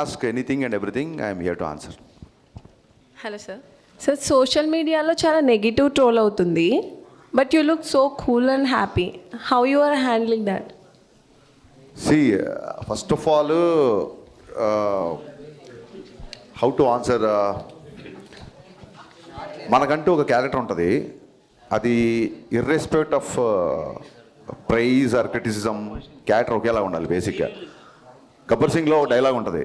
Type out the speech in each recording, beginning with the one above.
ask anything and everything, I am here to answer. Hello sir sir social మీడియాలో చాలా negative troll అవుతుంది. But you look so cool and happy how you are handling that See, uh, first of all, uh, how to answer. Uh, మనకంటూ ఒక character ఉంటుంది. అది irrespective of praise or criticism character ఒకేలా ఉండాలి బేసిక్గా Gabbar సింగ్లో dialogue ఉంటుంది.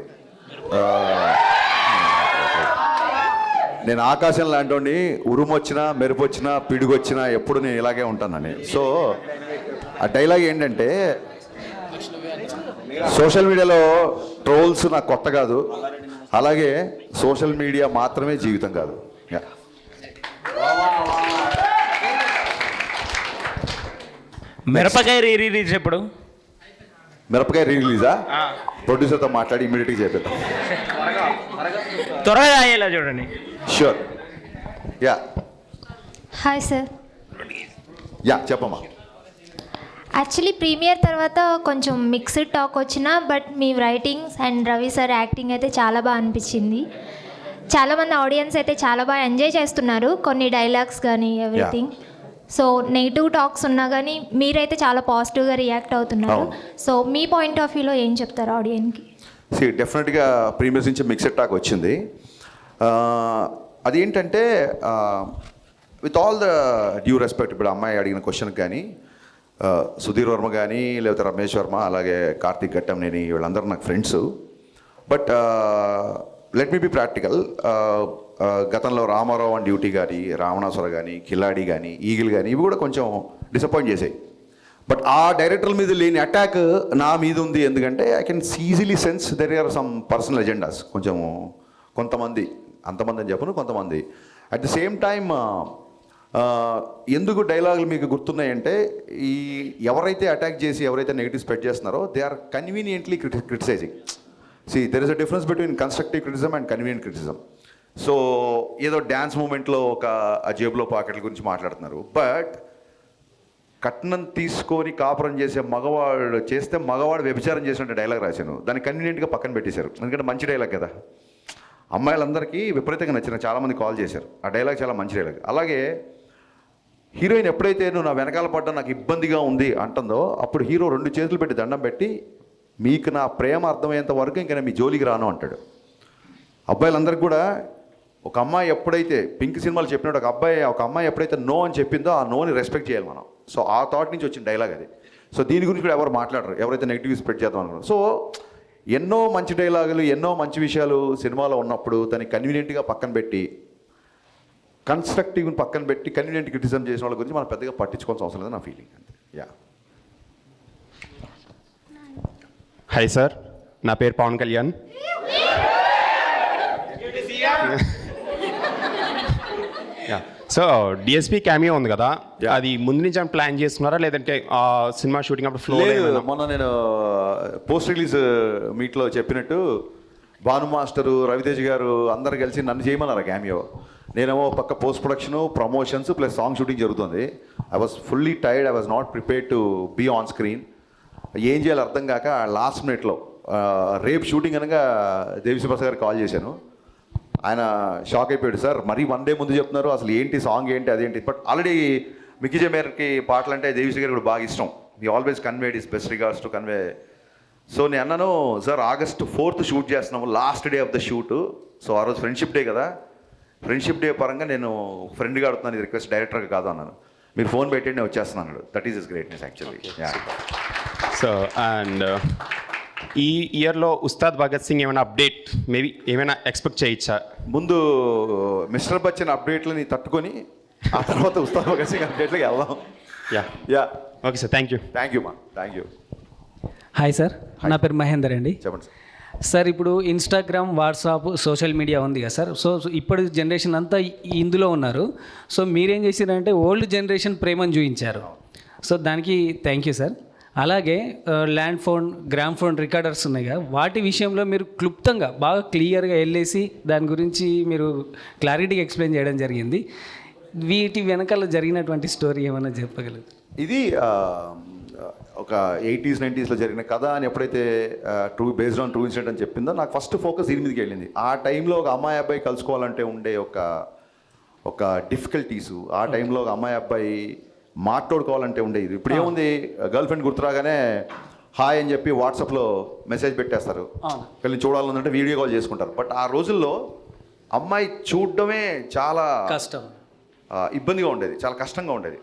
నేను ఆకాశం లాంటి ఉరుమొచ్చినా మెరుపొచ్చినా మెరుపు వచ్చినా ఎప్పుడు నేను ఇలాగే ఉంటానని. సో ఆ డైలాగ్ ఏంటంటే సోషల్ మీడియాలో ట్రోల్స్ నాకు కొత్త కాదు. అలాగే సోషల్ మీడియా మాత్రమే జీవితం కాదు. మిరపకాయ రీ రిలీజ్ ఎప్పుడు? మిరపకాయ రిలీజా ప్రొడ్యూసర్తో మాట్లాడి ఇమీడియట్గా చేపిద్దాం. త్వరగా అయ్యేలా చూడండి. Sure yeah hi sir yeah చెప్పమ్మా. యాక్చువల్లీ ప్రీమియర్ తర్వాత కొంచెం మిక్స్డ్ టాక్ వచ్చిన but me writings and Ravi sir acting అయితే చాలా బాగా అనిపించింది. చాలామంది ఆడియన్స్ అయితే చాలా బాగా ఎంజాయ్ చేస్తున్నారు. కొన్ని డైలాగ్స్ కానీ ఎవ్రీథింగ్ సో నెగిటివ్ టాక్స్ ఉన్నా కానీ మీరైతే చాలా పాజిటివ్గా రియాక్ట్ అవుతున్నారు. సో మీ పాయింట్ ఆఫ్ వ్యూలో ఏం చెప్తారు ఆడియన్కి? సి డెఫినెట్గా ప్రీమియర్స్ నుంచి మిక్సెడ్ టాక్ వచ్చింది. అదేంటంటే with all the due respect ఇప్పుడు అమ్మాయి అడిగిన క్వశ్చన్ కానీ సుధీర్ వర్మ కానీ లేకపోతే రమేష్ వర్మ అలాగే కార్తీక్ ఘట్టంనేని వీళ్ళందరూ నాకు friends. But let me be practical. గతంలో రామారావు అండ్ డ్యూటీ కానీ రావణాసుర కానీ కిలాడి కానీ ఈగిల్ కానీ ఇవి కూడా కొంచెం డిసప్పాయింట్ చేసాయి బట్ ఆ డైరెక్టర్ మీద లేని అటాక్ నా మీద ఉంది. ఎందుకంటే I can easily sense there are some personal agendas కొంచెం కొంతమంది అంతమంది అని చెప్పను కొంతమంది. అట్ ది సేమ్ టైమ్ ఎందుకు డైలాగులు మీకు గుర్తున్నాయంటే ఈ ఎవరైతే అటాక్ చేసి ఎవరైతే నెగిటివ్ స్ప్రెడ్ చేస్తున్నారో they are conveniently criticising see there is a difference between constructive criticism and convenient criticism so ఏదో డ్యాన్స్ మూమెంట్లో ఒక ఆ జేబులో పాకెట్ల గురించి మాట్లాడుతున్నారు. బట్ కట్నం తీసుకొని కాపురం చేసే మగవాడు చేస్తే మగవాడు వ్యభిచారం చేసినట్టు డైలాగ్ రాశాను. దాన్ని కన్వీనియంట్గా పక్కన పెట్టేశారు. ఎందుకంటే మంచి డైలాగ్ కదా. అమ్మాయిలందరికీ విపరీతంగా నచ్చిన చాలామంది కాల్ చేశారు. ఆ డైలాగ్ చాలా మంచి డైలాగ్. అలాగే హీరోయిన్ ఎప్పుడైతే నువ్వు నా వెనకాల పడ్డా నాకు ఇబ్బందిగా ఉంది అంటుందో అప్పుడు హీరో రెండు చేతులు పెట్టి దండం పెట్టి మీకు నా ప్రేమ అర్థమయ్యేంత వరకు ఇంకా నేను మీ జోలికి రాను అంటాడు. అబ్బాయిలందరికీ కూడా ఒక అమ్మాయి ఎప్పుడైతే పింక్ సినిమాలు చెప్పినట్టు ఒక అబ్బాయి ఒక అమ్మాయి ఎప్పుడైతే నో అని చెప్పిందో ఆ నోని రెస్పెక్ట్ చేయాలి మనం. సో ఆ థాట్ నుంచి వచ్చిన డైలాగ్ అది. సో దీని గురించి కూడా ఎవరు మాట్లాడరు. ఎవరైతే నెగిటివ్ స్ప్రెడ్ చేద్దాం అనుకున్నారు సో ఎన్నో మంచి డైలాగులు ఎన్నో మంచి విషయాలు సినిమాలో ఉన్నప్పుడు దాన్ని కన్వీనియంట్గా పక్కన పెట్టి కన్స్ట్రక్టివ్ పక్కన పెట్టి కన్వీనియంట్ క్రిటిజం చేసిన వాళ్ళ గురించి మనం పెద్దగా పట్టించుకోవాల్సిన అవసరం లేదు నా ఫీలింగ్ అంతే. యా హాయ్ సార్ నా పేరు Pavan Kalyan. So DSP cameo ఉంది కదా. అది ముందు నుంచి ప్లాన్ చేస్తున్నారా? లేదంటే ఆ సినిమా షూటింగ్ అప్పుడు ఫ్లో లేదు మొన్న నేను పోస్ట్ రిలీజ్ మీట్లో చెప్పినట్టు భాను మాస్టరు రవితేజ్ గారు అందరు కలిసి నన్ను చేయమన్నారు క్యామియో నేనేమో పక్క post production promotions plus song shooting జరుగుతుంది. I was fully tired I was not prepared to be on screen ఏం చేయాలో అర్థం కాక లాస్ట్ మినిట్లో రేపు షూటింగ్ అనగా దేవిశ్రీ ప్రసాద్ గారికి కాల్ చేశాను. ఆయన షాక్ అయిపోయాడు సార్ మరీ వన్ డే ముందు చెప్తున్నారు అసలు ఏంటి సాంగ్ ఏంటి అదేంటి? బట్ ఆల్రెడీ మిక్కీ జమేర్కి పాటలు అంటే దేవిశ్రీ గారికి కూడా బాగా ఇష్టం. ఈ always conveyed is best regards to convey so నేను అన్నాను సార్ ఆగస్ట్ ఫోర్త్ షూట్ చేస్తున్నాము last day of the shoot so ఆ రోజు ఫ్రెండ్షిప్ డే కదా. ఫ్రెండ్షిప్ డే పరంగా నేను ఫ్రెండ్గా అడుగుతున్నాను ఇది రిక్వెస్ట్ డైరెక్టర్గా కాదు అన్నాను. మీరు ఫోన్ పెట్టండి నేను వచ్చేస్తున్నాను that is is greatness actually so and ఈ ఇయర్లో ఉస్తాద్ భగత్ సింగ్ ఏమైనా అప్డేట్ మేబీ ఏమైనా ఎక్స్పెక్ట్ చేయొచ్చా ముందు మిస్టర్ బచ్చన్ అప్డేట్లని తట్టుకొని ఆ తర్వాత ఉస్తాద్ భగత్ సింగ్ అప్డేట్లకి వెళ్దాం. Yeah yeah okay sir thank you thank you మా థ్యాంక్ యూ హాయ్ సార్ నా పేరు మహేందర్ అండి. చెప్పండి సార్ సార్ ఇప్పుడు ఇన్స్టాగ్రామ్ వాట్సాప్ సోషల్ మీడియా ఉంది కదా సార్ సో ఇప్పటి జనరేషన్ అంతా ఇందులో ఉన్నారు. సో మీరేం చేశారంటే ఓల్డ్ జనరేషన్ ప్రేమను చూపించారు సో దానికి థ్యాంక్ యూ సార్ అలాగే land phone gramophone recorders ఉన్నాయి కదా. వాటి విషయంలో మీరు క్లుప్తంగా బాగా క్లియర్గా వెళ్ళేసి దాని గురించి మీరు క్లారిటీగా ఎక్స్ప్లెయిన్ చేయడం జరిగింది. వీటి వెనకాల జరిగినటువంటి స్టోరీ ఏమైనా చెప్పగలరు? ఇది ఒక ఒక ఎయిటీస్ నైంటీస్లో జరిగిన కథ అని ఎప్పుడైతే true based on true incident అని చెప్పిందో నాకు ఫస్ట్ ఫోకస్ దీని మీదకి వెళ్ళింది. ఆ టైంలో ఒక అమ్మాయి అబ్బాయి కలుసుకోవాలంటే ఉండే ఒక ఒక డిఫికల్టీసు ఆ టైంలో ఒక అమ్మాయి అబ్బాయి మాట్లాడుకోవాలంటే ఉండేది ఇప్పుడు ఏముంది? గర్ల్ ఫ్రెండ్ గుర్తురాగానే హాయ్ అని చెప్పి వాట్సాప్లో మెసేజ్ పెట్టేస్తారు. వీళ్ళని చూడాలనుంటే వీడియో కాల్ చేసుకుంటారు. బట్ ఆ రోజుల్లో అమ్మాయి చూడడమే చాలా కష్టం. ఇబ్బందిగా ఉండేది. చాలా కష్టంగా ఉండేది.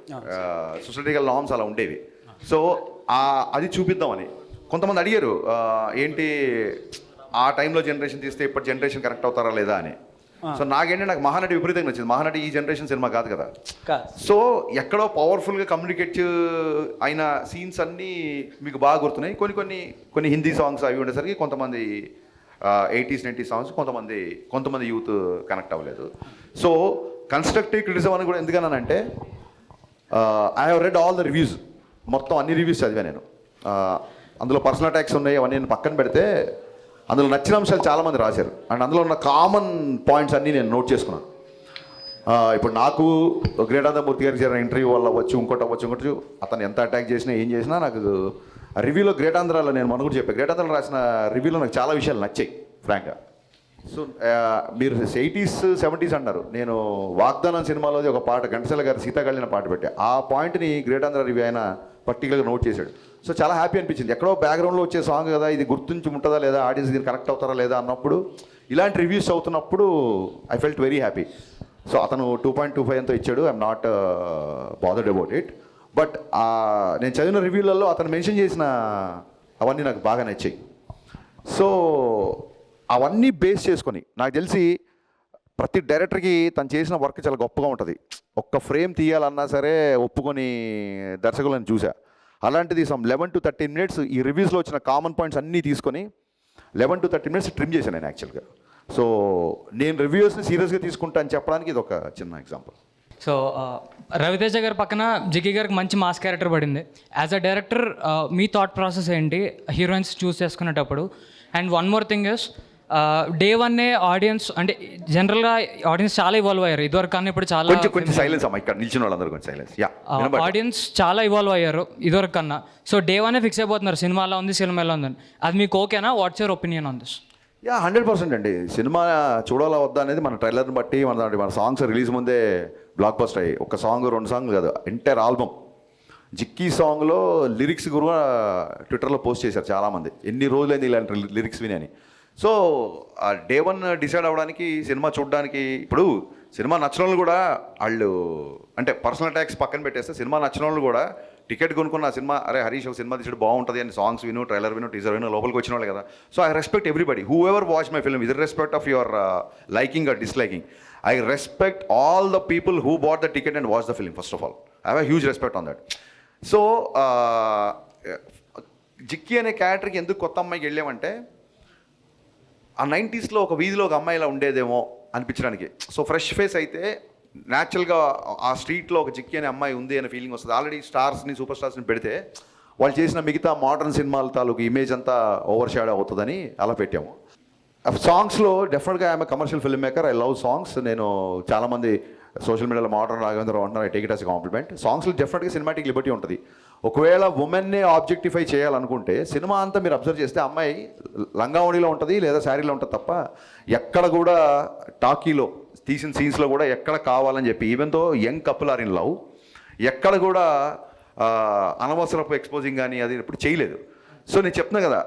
సొసైటీకల్ నామ్స్ అలా ఉండేవి. సో అది చూపిద్దామని. కొంతమంది అడిగారు ఏంటి? ఆ టైంలో జనరేషన్ తీస్తే ఇప్పటి జనరేషన్ కరెక్ట్ అవుతారా లేదా? అని. సో నాకేంటి నాకు మహానటి విపరీతంగా నచ్చింది. మహానటి ఈ జనరేషన్ సినిమా కాదు కదా. సో ఎక్కడో పవర్ఫుల్గా కమ్యూనికేట్ అయిన సీన్స్ అన్నీ మీకు బాగా గుర్తున్నాయి. కొన్ని కొన్ని కొన్ని హిందీ సాంగ్స్ అవి ఉండేసరికి కొంతమంది ఎయిటీస్ నైంటీ సాంగ్స్ కొంతమంది కొంతమంది యూత్ కనెక్ట్ అవ్వలేదు. సో కన్స్ట్రక్టివ్ క్రిటిజం అని కూడా ఎందుకన్నానంటే I have read all the reviews మొత్తం అన్ని రివ్యూస్ చదివా నేను. అందులో పర్సనల్ అటాక్స్ ఉన్నాయి అవన్నీ నేను పక్కన పెడితే అందులో నచ్చిన అంశాలు చాలామంది రాశారు. అండ్ అందులో ఉన్న కామన్ పాయింట్స్ అన్నీ నేను నోట్ చేసుకున్నాను. ఇప్పుడు నాకు గ్రేటానందమూర్తి గారికి జరిగిన ఇంటర్వ్యూ వల్ల వచ్చి ఇంకోటి అవ్వచ్చు ఇంకోటి అతను ఎంత అటాక్ చేసినా ఏం చేసినా నాకు రివ్యూలో గ్రేటాంధ్రాలో నేను మన కూడా చెప్పాను గ్రేటాంధ్రలో రాసిన రివ్యూలో నాకు చాలా విషయాలు నచ్చాయి ఫ్రాంక్గా. సో మీరు ఎయిటీస్ సెవెంటీస్ అన్నారు. నేను వాగ్దానం సినిమాలోది ఒక పాట ఘంటసాల గారి సీతాకళ్యాణ పాట పెట్టా. ఆ పాయింట్ని గ్రేటాంధ్ర రివ్యూ అయినా పర్టికులర్గా నోట్ చేశాడు. సో చాలా హ్యాపీ అనిపించింది. ఎక్కడో బ్యాక్గ్రౌండ్లో వచ్చే సాంగ్ కదా ఇది గుర్తుంచి ఉంటుందా లేదా ఆడియన్స్ దీన్ని కనెక్ట్ అవుతారా లేదా అన్నప్పుడు ఇలాంటి రివ్యూస్ అవుతున్నప్పుడు I felt very happy so అతను టూ పాయింట్ టూ ఫైవ్ ఎంతో ఇచ్చాడు. I'm not bothered about it but నేను చదివిన రివ్యూలలో అతను మెన్షన్ చేసిన అవన్నీ నాకు బాగా నచ్చాయి. సో అవన్నీ బేస్ చేసుకొని నాకు తెలిసి ప్రతి డైరెక్టర్కి తను చేసిన వర్క్ చాలా గొప్పగా ఉంటుంది. ఒక్క ఫ్రేమ్ తీయాలన్నా సరే ఒప్పుకొని దర్శకులను చూసా. అలాంటిది some eleven to thirteen minutes ఈ రివ్యూస్లో వచ్చిన కామన్ పాయింట్స్ అన్నీ తీసుకొని eleven to thirty minutes trim చేశాను నేను యాక్చువల్గా సో నేను రివ్యూస్ని సీరియస్గా తీసుకుంటా అని చెప్పడానికి ఇది ఒక చిన్న ఎగ్జాంపుల్ సో రవితేజ గారి పక్కన జిగి గారికి మంచి మాస్ క్యారెక్టర్ పడింది. యాజ్ అ డైరెక్టర్ మీ థాట్ ప్రాసెస్ ఏంటి? హీరోయిన్స్ చూస్ చేసుకునేటప్పుడు. And one more thing is day వన్నే ఆడియన్స్ అంటే జనరల్గా ఆడియన్స్ చాలా ఇవాల్వ్ అయ్యారు. ఇదివరకు కన్నా ఇప్పుడు చాలా కొంచెం కొంచెం సైలెన్స్ అమ్మా ఇక్కడ నిల్చిన వాళ్ళందరూ కొంచెం సైలెన్స్ యా ఆడియన్స్ చాలా ఇవాల్వ్ అయ్యారు ఇదివరకు కన్నా. సో డే వన్నే ఫిక్స్ అయిపోతున్నారు. సినిమా ఎలా ఉంది సినిమా ఎలా ఉందని అది మీకు ఓకేనా what's your opinion on this yeah hundred percent అండి. సినిమా చూడాలా వద్దా అనేది మన ట్రైలర్ని బట్టి మన మన సాంగ్స్ రిలీజ్ ముందే బ్లాక్ బస్టర్ అయ్యి ఒక సాంగ్ రెండు సాంగ్ కాదు ఎంటైర్ ఆల్బమ్ జిక్కీ సాంగ్లో లిరిక్స్ కూడా ట్విట్టర్లో పోస్ట్ చేశారు చాలామంది. ఎన్ని రోజులైంది ఇలాంటి లిరిక్స్ విని అని. సో ఆ డే వన్ డిసైడ్ అవ్వడానికి సినిమా చూడడానికి ఇప్పుడు సినిమా నచ్చిన వాళ్ళు కూడా వాళ్ళు అంటే పర్సనల్ ట్యాక్స్ పక్కన పెట్టేస్తే సినిమా నచ్చిన వాళ్ళు కూడా టికెట్ కొనుక్కున్న సినిమా అరే హరీష్ ఒక సినిమా తీసాడు బాగుంటుంది అని సాంగ్స్ విను ట్రైలర్ విను టీజర్ విను లోపలికి వచ్చిన వాళ్ళు కదా. So I respect everybody. Who ever watch my film with respect of your liking or disliking I respect all the people who bought the ticket and watch the film first of all I have huge respect on that so Jikki అనే క్యారెక్టర్కి ఎందుకు కొత్త అమ్మాయికి వెళ్ళామంటే ఆ నైంటీస్లో ఒక వీధిలో ఒక అమ్మాయి ఇలా ఉండేదేమో అనిపించడానికి. సో ఫ్రెష్ ఫేస్ అయితే న్యాచురల్గా ఆ స్ట్రీట్లో ఒక చిక్కి అనే అమ్మాయి ఉంది అనే ఫీలింగ్ వస్తుంది. ఆల్రెడీ స్టార్స్ని సూపర్ స్టార్స్ని పెడితే వాళ్ళు చేసిన మిగతా మోడర్న్ సినిమాల తాలూకు ఇమేజ్ అంతా ఓవర్ షాడో అవుతుందని అలా పెట్టాము. సాంగ్స్లో డెఫినెట్గా ఆమె commercial film maker. I love songs. నేను చాలామంది సోషల్ మీడియాలో మోడర్న్ రాఘవేంద్రరావు అంటున్నారు I take it as compliment. సాంగ్స్లో డెఫినెట్గా సినిమాటిక్ లిబర్టీ ఉంటుంది. ఒకవేళ ఉమెన్నే ఆబ్జెక్టిఫై చేయాలనుకుంటే సినిమా అంతా మీరు అబ్జర్వ్ చేస్తే అమ్మాయి లంగావణిలో ఉంటుంది లేదా శారీలో ఉంటుంది తప్ప ఎక్కడ కూడా టాకీలో తీసిన సీన్స్లో కూడా ఎక్కడ కావాలని చెప్పి ఈవెన్తో young couple are in love ఎక్కడ కూడా అనవసరపు ఎక్స్పోజింగ్ కానీ అది ఇప్పుడు చేయలేదు. సో నేను చెప్తున్నా కదా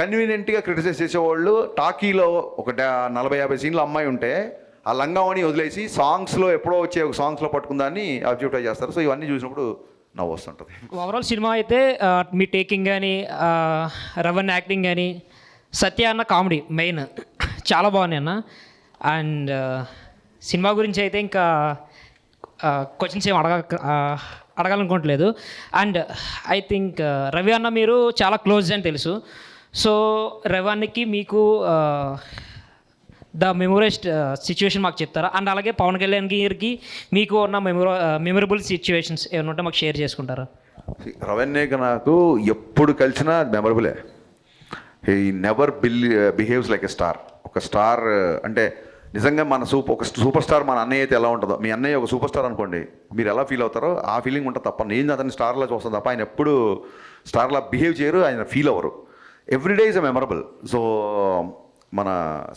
కన్వీనియంట్గా క్రిటిసైజ్ చేసేవాళ్ళు టాకీలో ఒక నలభై యాభై సీన్లు అమ్మాయి ఉంటే ఆ లంగావణి వదిలేసి సాంగ్స్లో ఎప్పుడో వచ్చే ఒక సాంగ్స్లో పట్టుకుందాన్ని అబ్జెక్టివ్ చేస్తారు. సో ఇవన్నీ చూసినప్పుడు నవ్వు వస్తుంటుంది ఓవరాల్ సినిమా అయితే మీ టేకింగ్ కానీ రవన్ యాక్టింగ్ కానీ సత్య అన్న కామెడీ మెయిన్. చాలా బాగున్నాయి అన్న. అండ్ సినిమా గురించి అయితే ఇంకా క్వశ్చన్స్ ఏం అడగ అడగాలనుకోవట్లేదు. అండ్ ఐ థింక్ రవి అన్న మీరు చాలా క్లోజ్ అని తెలుసు. సో రవి అన్నకి మీకు ద మెమొరెస్ట్ సిచ్యువేషన్ మాకు చెప్తారా? అండ్ అలాగే పవన్ కళ్యాణ్ గారికి మీకు ఉన్న మెమొర మెమొరబుల్ సిచ్యువేషన్స్ ఏమైనా ఉంటే మాకు షేర్ చేసుకుంటారా? రవణ్యక నాకు ఎప్పుడు కలిసినా మెమరబులే he never bill behaves like a star ఒక స్టార్ అంటే నిజంగా మన సూపర్ ఒక సూపర్ స్టార్ మన అన్నయ్య అయితే ఎలా ఉంటుందో. మీ అన్నయ్య ఒక సూపర్ స్టార్ అనుకోండి మీరు ఎలా ఫీల్ అవుతారో ఆ ఫీలింగ్ ఉంటుంది తప్ప నేను అతని స్టార్లో చూస్తాను తప్ప ఆయన ఎప్పుడు స్టార్లా బిహేవ్ చేయరు ఆయన ఫీల్ అవ్వరు. Everyday is a memorable so మన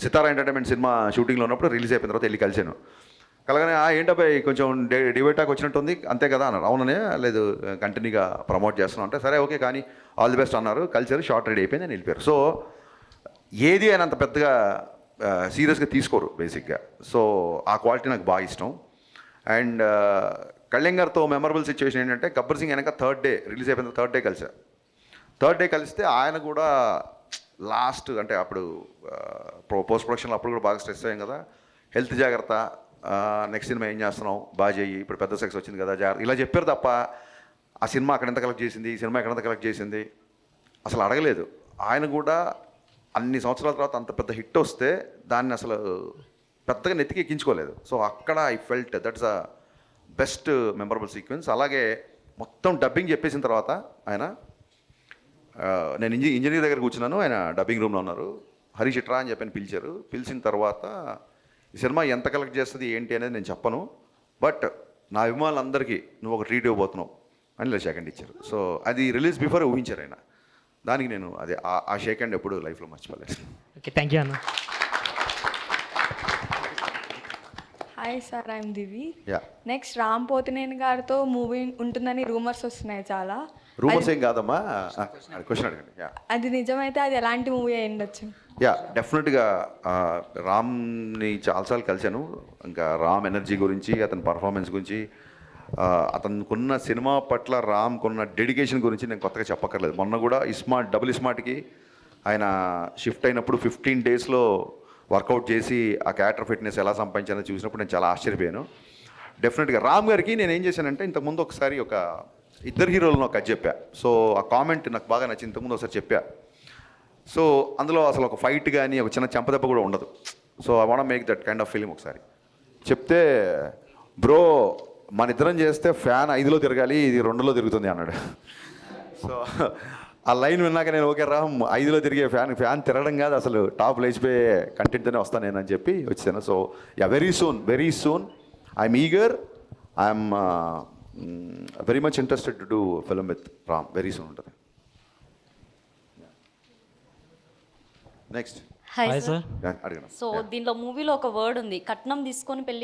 సితారా ఎంటర్టైన్మెంట్ సినిమా షూటింగ్లో ఉన్నప్పుడు రిలీజ్ అయిపోయిన తర్వాత వెళ్ళి కలిశాను. కలగానే "ఆ, ఏంటబ్బాయి కొంచెం డే డివైటాక్ వచ్చినట్టుంది అంతే కదా అన్నారు అవుననే లేదు కంటిన్యూగా ప్రమోట్ చేస్తున్నాం అంటే సరే ఓకే కానీ ఆల్ ది బెస్ట్ అన్నారు. కలిసారు షార్ట్ రెడీ అయిపోయింది అని వెళ్ళిపోయారు. సో ఏది ఆయన అంత పెద్దగా సీరియస్గా తీసుకోరు బేసిక్గా. సో ఆ క్వాలిటీ నాకు బాగా ఇష్టం. అండ్ కళ్యాణ్ గారితో మెమరబుల్ సిచ్యువేషన్ ఏంటంటే గబ్బర్ సింగ్ వెనక థర్డ్ డే రిలీజ్ అయిపోయిన థర్డ్ డే కలిసా థర్డ్ డే కలిస్తే ఆయన కూడా లాస్ట్ అంటే అప్పుడు పోస్ట్ ప్రొడక్షన్లో అప్పుడు కూడా బాగా స్ట్రెస్ అయ్యాం కదా. హెల్త్ జాగ్రత్త నెక్స్ట్ సినిమా ఏం చేస్తున్నాం బాగా చెయ్యి. ఇప్పుడు పెద్ద సెక్స్ వచ్చింది కదా జాగ్రత్త ఇలా చెప్పారు తప్ప ఆ సినిమా అక్కడ ఎంత కలెక్ట్ చేసింది? ఈ సినిమా ఎక్కడంత కలెక్ట్ చేసింది? అసలు అడగలేదు. ఆయన కూడా అన్ని సంవత్సరాల తర్వాత అంత పెద్ద హిట్ వస్తే దాన్ని అసలు పెద్దగా నెత్తికి ఎక్కించుకోలేదు. సో అక్కడ I felt that's a best memorable sequence అలాగే మొత్తం డబ్బింగ్ చెప్పేసిన తర్వాత ఆయన నేను ఇంజ ఇంజనీర్ దగ్గర కూర్చున్నాను. ఆయన డబ్బింగ్ రూమ్లో ఉన్నారు. హరీష్ ఇట్రా అని చెప్పని పిలిచారు. పిలిచిన తర్వాత ఈ సినిమా ఎంత కలెక్ట్ చేస్తుంది ఏంటి అనేది నేను చెప్పను. బట్ నా అభిమానులందరికీ నువ్వు ఒక ట్రీట్ ఇవ్వబోతున్నావు అని ఇలా షేక్ హ్యాండ్ ఇచ్చారు. సో అది రిలీజ్ బిఫోర్ ఊహించారు ఆయన. దానికి నేను అదే ఆ- ఆ షేక్ హ్యాండ్ ఎప్పుడు లైఫ్లో మర్చిపోలేదు. ఓకే థ్యాంక్ యూ అన్న. Hi sir I'm Divi yeah next Ram Pothineni గారితో మూవీ ఉంటుందని రూమర్స్ వస్తున్నాయి చాలా. రూమర్స్ ఏం కాదమ్మా? క్వశ్చన్ అడగండి. యా అది నిజమైతే అది ఎలాంటి మూవీ అయి ఉండొచ్చు? యా డెఫినెట్గా రామ్ని చాలాసార్లు కలిశాను. ఇంకా రామ్ ఎనర్జీ గురించి అతని పర్ఫార్మెన్స్ గురించి అతనుకున్న సినిమా పట్ల రామ్కున్న డెడికేషన్ గురించి నేను కొత్తగా చెప్పక్కర్లేదు. మొన్న కూడా ఇస్మార్ట్ డబుల్ ఇస్మార్ట్కి ఆయన షిఫ్ట్ అయినప్పుడు ఫిఫ్టీన్ డేస్లో వర్కౌట్ చేసి ఆ క్యారెక్టర్ ఫిట్నెస్ ఎలా సంపాదించానో చూసినప్పుడు నేను చాలా ఆశ్చర్యపోయాను. డెఫినెట్గా రామ్ గారికి నేను ఏం చేశానంటే ఇంతకుముందు ఒకసారి ఒక ఇద్దరు హీరోలను ఒక చెప్పా. సో ఆ కామెంట్ నాకు బాగా నచ్చింది ఇంతకుముందు ఒకసారి చెప్పా. సో అందులో అసలు ఒక ఫైట్ కానీ ఒక చిన్న చెంపదెబ్బ కూడా ఉండదు. So I want make that kind of film ఒకసారి. చెప్తే బ్రో మన ఇద్దరం చేస్తే ఫ్యాన్ ఐదులో తిరగాలి ఇది రెండులో తిరుగుతుంది అన్నాడు. సో ఆ లైన్ విన్నాక నేను ఓకే రా ఐదులో తిరిగే ఫ్యాన్ ఫ్యాన్ తిరగడం కాదు అసలు. టాప్ లేచిపోయే కంటెంట్తోనే వస్తాను నేను అని చెప్పి వచ్చాను so yeah very soon very soon I'm eager I'm very much interested to do film with Ram very soon ఉంటుంది. నెక్స్ట్ హాయ్ సార్ సో దీనిలో మూవీలో ఒక వర్డ్ ఉంది. కట్నం తీసుకొని పెళ్ళి